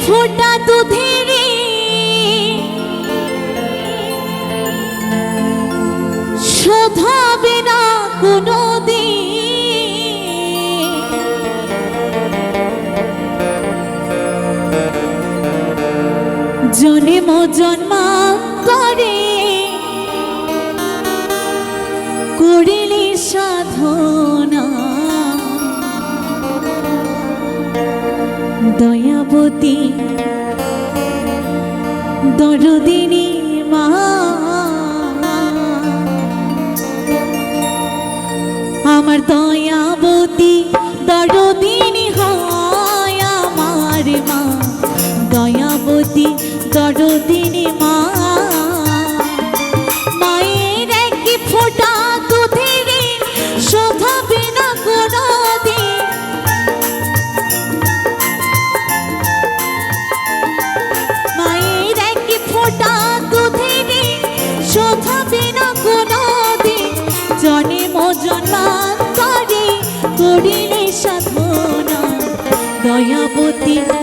ফোটা দুধের শোধাবে না কোনো জন্ম জন্মা করে দয়াবতী। দরদিনী মা আমার দয়া প্রতি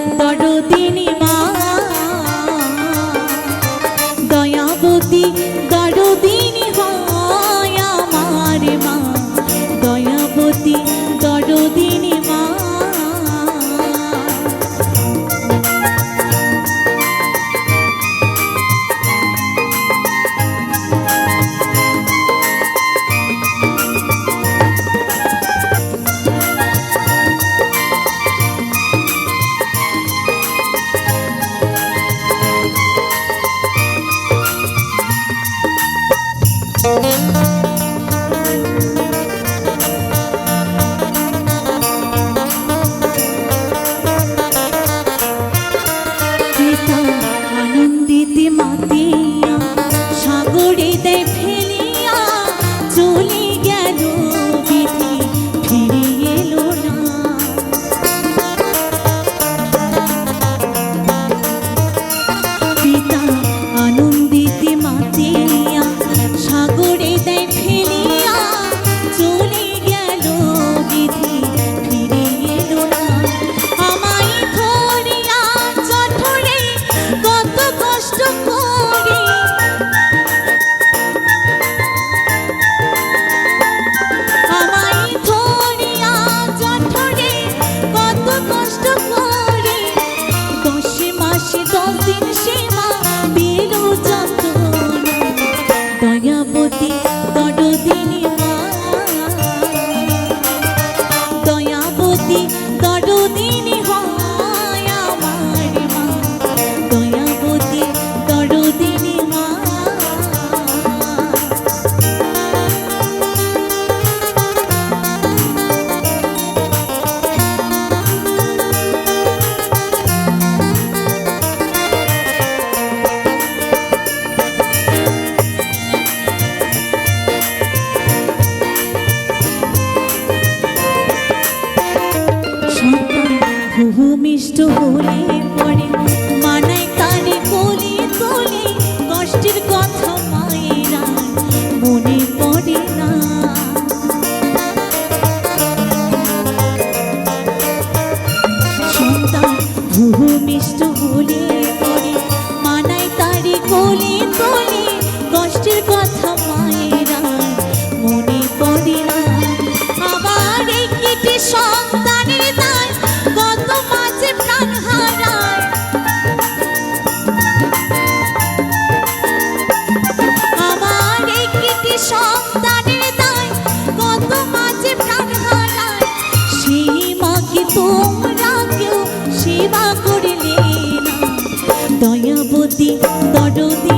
story. দরদি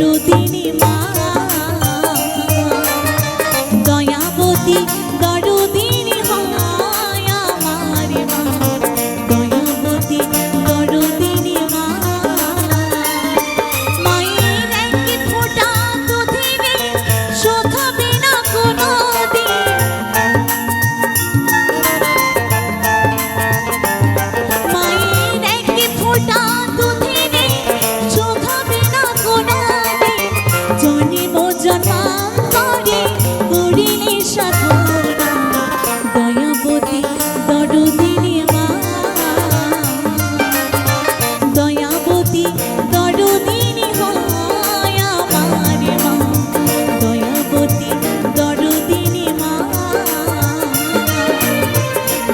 নদী